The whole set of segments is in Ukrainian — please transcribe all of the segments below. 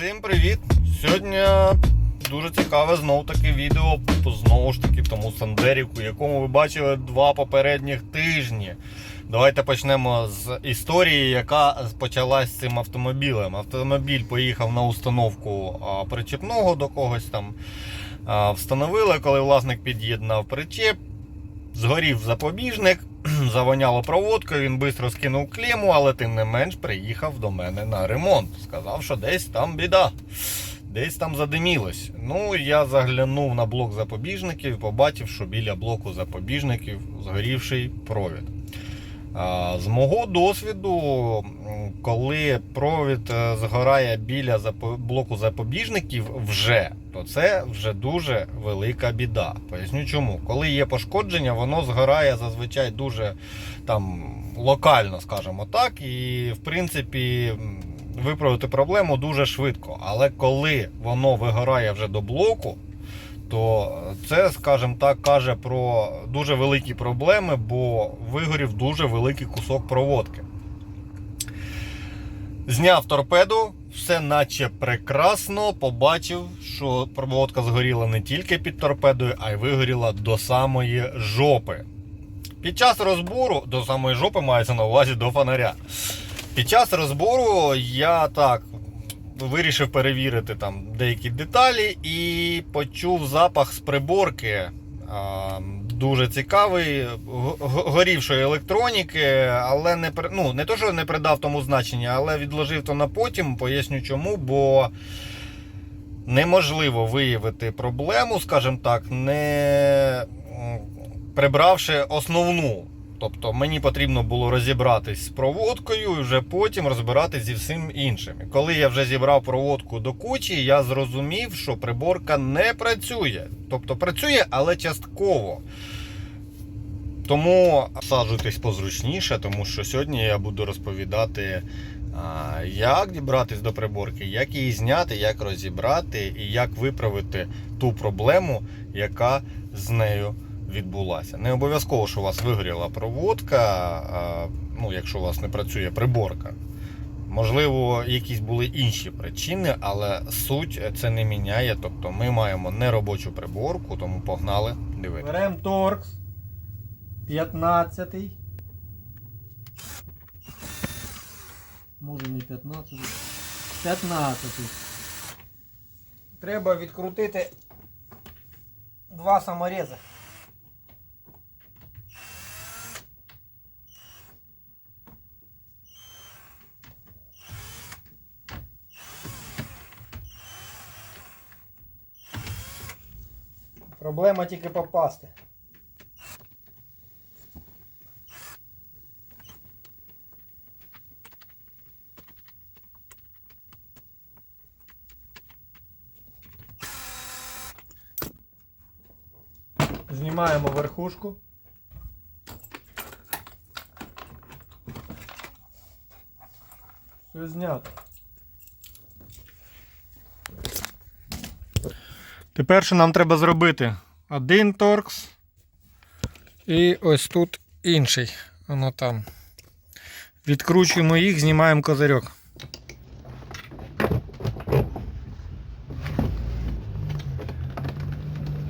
Всім привіт! Сьогодні дуже цікаве знов таки відео по знову ж таки тому Сандеріку, якому ви бачили два попередніх тижні. Давайте почнемо з історії, яка почалась з цим автомобілем. Автомобіль поїхав на установку причепного до когось там. Встановили, коли власник під'єднав причеп, згорів запобіжник, завоняло проводкою, він швидко скинув кліму, але тим не менш приїхав до мене на ремонт. Сказав, що десь там біда. Десь там задимілось. Ну, я заглянув на блок запобіжників і побачив, що біля блоку запобіжників згорівший провід. З мого досвіду, коли провід е, згорає біля блоку запобіжників вже, то це вже дуже велика біда. Поясню чому. Коли є пошкодження, воно згорає зазвичай дуже там локально, скажімо так, і в принципі виправити проблему дуже швидко. Але коли воно вигорає вже до блоку, то це, скажімо так, каже про дуже великі проблеми, бо вигорів дуже великий кусок проводки. Зняв торпеду, все наче прекрасно. Побачив, що проводка згоріла не тільки під торпедою, а й вигоріла до самої жопи. Під час розбору, до самої жопи мається на увазі до фонаря. Під час розбору я так вирішив перевірити там деякі деталі і почув запах з приборки. Дуже цікавий, горівшої електроніки, але не ну, не то, що не придав тому значення, але відложив то на потім. Поясню чому, бо неможливо виявити проблему, скажімо так, не прибравши основну. Тобто мені потрібно було розібратись з проводкою і вже потім розбиратись зі всім іншим. Коли я вже зібрав проводку до кучі, я зрозумів, що приборка не працює. Тобто працює, але частково. Тому саджуйтесь позручніше, тому що сьогодні я буду розповідати, як дібратись до приборки, як її зняти, як розібрати і як виправити ту проблему, яка з нею відбулася. Не обов'язково, що у вас вигоріла проводка, ну, якщо у вас не працює приборка. Можливо, якісь були інші причини, але суть це не міняє. Тобто ми маємо неробочу приборку, тому погнали дивитися. Берем торкс 15. Може не 15. 15. Треба відкрутити два саморези. Проблема тільки попасти. Знімаємо верхушку. Все знято. Тепер що нам треба зробити? Один торкс. І ось тут інший. Воно там. Відкручуємо їх, знімаємо козирьок.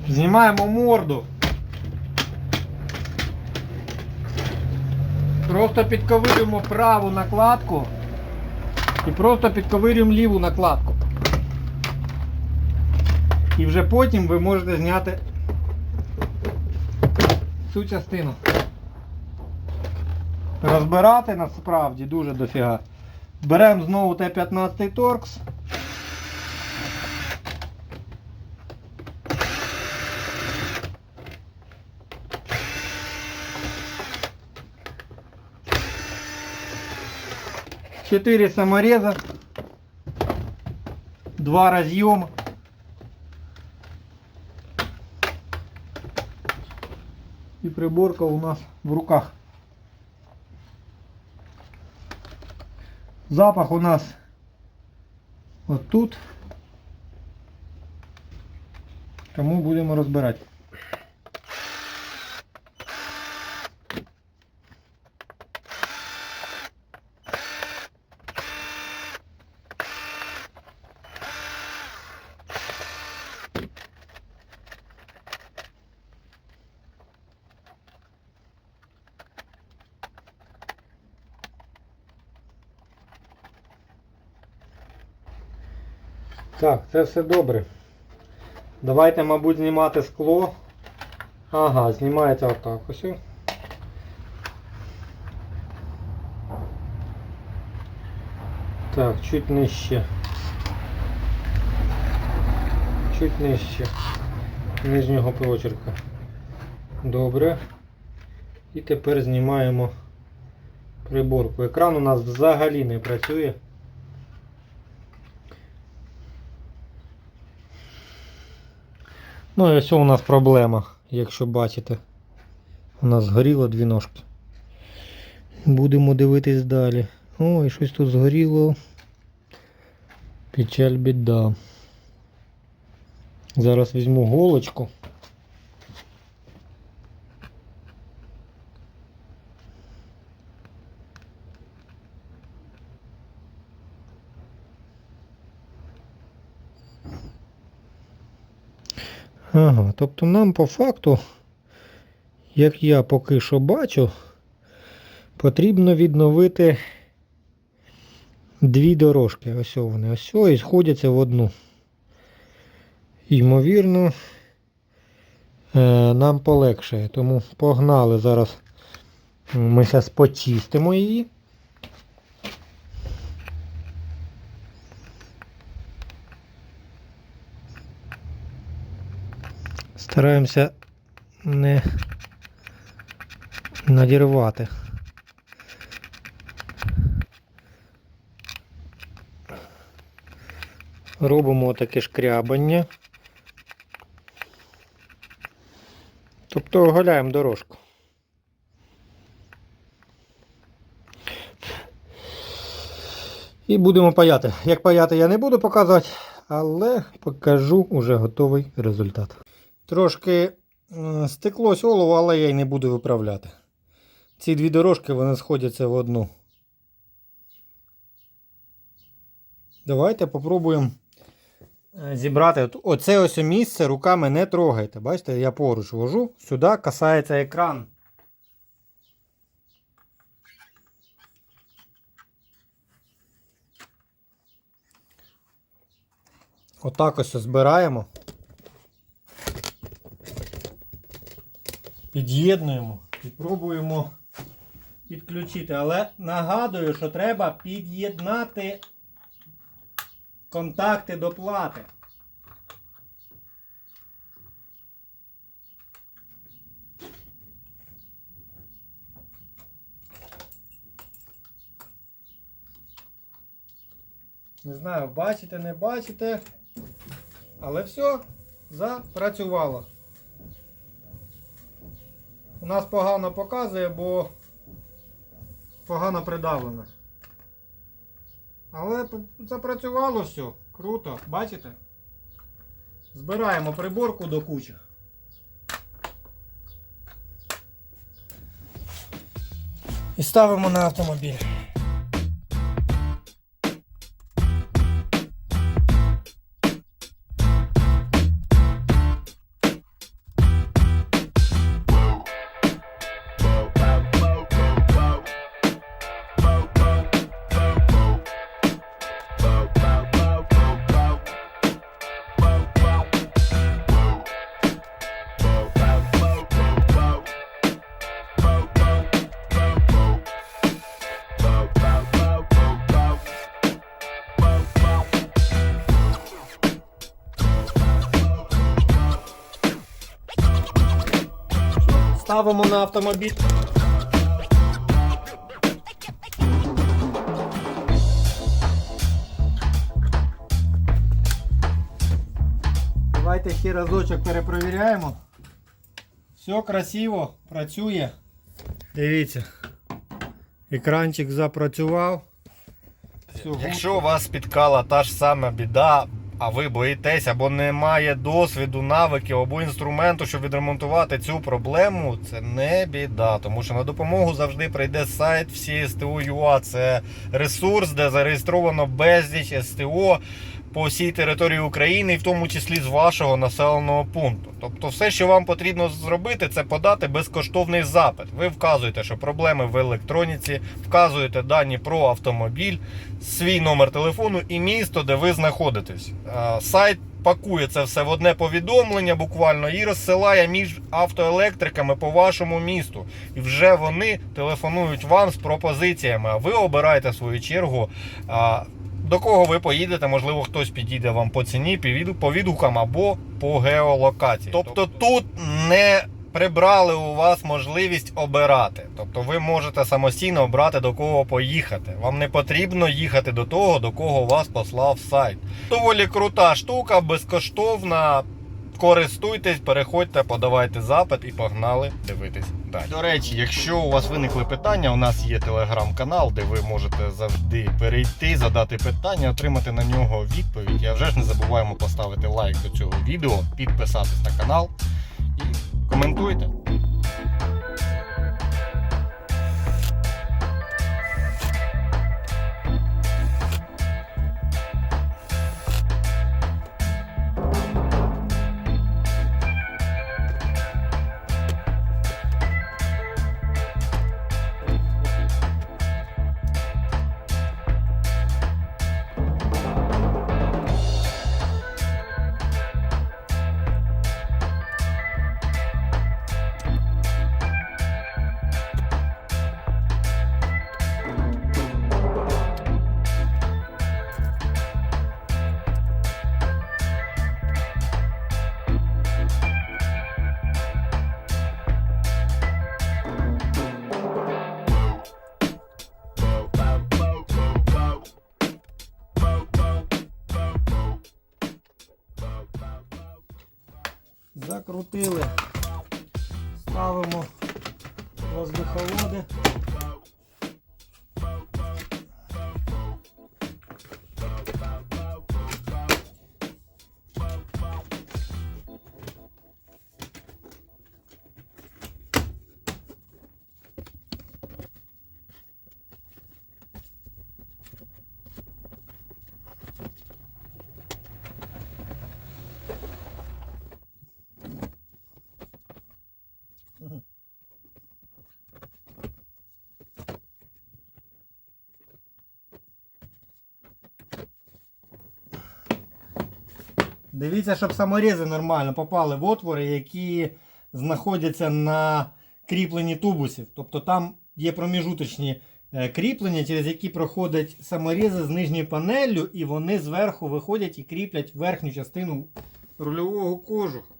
Знімаємо морду. Просто підковирюємо праву накладку і просто підковирюємо ліву накладку. І вже потім ви можете зняти цю частину. Розбирати насправді дуже дофіга. Беремо знову Т-15 торкс. Четыре самореза. Два разъема. Приборка у нас в руках. Запах у нас вот тут. Тому будемо розбирати. Так, це все добре. Давайте, мабуть, знімати скло. Ага, знімається отак ось. Так, чуть нижче. Чуть нижче. Нижнього прочерка. Добре. І тепер знімаємо приборку. Екран у нас взагалі не працює. Ну і ось у нас проблема, якщо бачите. У нас згоріло дві ножки. Будемо дивитись далі. Ой, щось тут згоріло. Печаль біда. Зараз візьму голочку. Ага, тобто нам по факту, як я поки що бачу, потрібно відновити дві дорожки. Ось вони, ось і сходяться в одну. Ймовірно, е, нам полегшає. Тому погнали зараз. Ми зараз почистимо її. Стараємося не надірвати. Робимо таке шкрябання. Тобто оголяємо дорожку. І будемо паяти. Як паяти я не буду показувати, але покажу уже готовий результат. Трошки стеклось олово, але я й не буду виправляти. Ці дві дорожки вони сходяться в одну. Давайте попробуємо е, зібрати. Оце ось місце руками не трогайте. Бачите, я поруч вожу, сюди касається екран. Отак ось збираємо. Під'єднуємо і пробуємо підключити. Але нагадую, що треба під'єднати контакти до плати. Не знаю, бачите, не бачите. Але все запрацювало. У нас погано показує, бо погано придавлено. Але запрацювало все. Круто. Бачите? Збираємо приборку до кучі. І ставимо на автомобіль. Ставимо на автомобіль. Давайте ще разочок перепровіряємо. Все красиво, працює. Дивіться. Екранчик запрацював. Все, Якщо у вас спіткала та ж сама біда, а ви боїтесь або немає досвіду, навиків або інструменту, щоб відремонтувати цю проблему, це не біда. Тому що на допомогу завжди прийде сайт всі СТО.ua. Це ресурс, де зареєстровано безліч СТО. По всій території України, і в тому числі з вашого населеного пункту. Тобто, все, що вам потрібно зробити, це подати безкоштовний запит. Ви вказуєте, що проблеми в електроніці, вказуєте дані про автомобіль, свій номер телефону і місто, де ви знаходитесь. Е, Сайт пакує це все в одне повідомлення буквально і розсилає між автоелектриками по вашому місту. І вже вони телефонують вам з пропозиціями. А ви обираєте свою чергу. До кого ви поїдете, можливо, хтось підійде вам по ціні, по по відгукам або по геолокації. Тобто тут не прибрали у вас можливість обирати. Тобто ви можете самостійно обрати до кого поїхати. Вам не потрібно їхати до того, до кого вас послав сайт. Доволі крута штука, безкоштовна. Користуйтесь, переходьте, подавайте запит і погнали дивитись далі. До речі, якщо у вас виникли питання, у нас є телеграм-канал, де ви можете завжди перейти, задати питання, отримати на нього відповідь. Я вже ж не забуваємо поставити лайк до цього відео, підписатись на канал і коментуйте. Закрутили. Ставимо воздуховоди. Дивіться, щоб саморізи нормально попали в отвори, які знаходяться на кріпленні тубусів. Тобто там є проміжуточні е, кріплення, через які проходять саморізи з нижньою панеллю, і вони зверху виходять і кріплять верхню частину рульового кожуха.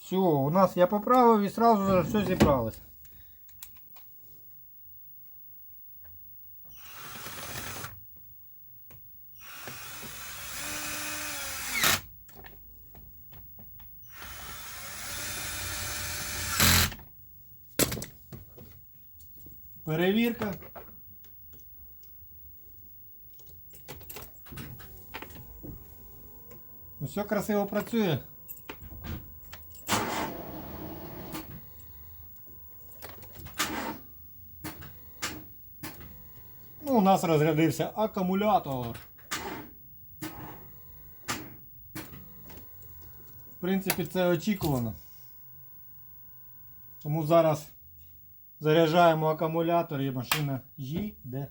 Все, у нас я поправив і одразу все зібралося. Перевірка. Ну, Все красиво працює. Ну, у нас розрядився акумулятор. В принципі, це очікувано. Тому зараз заряджаємо акумулятор і машина їде.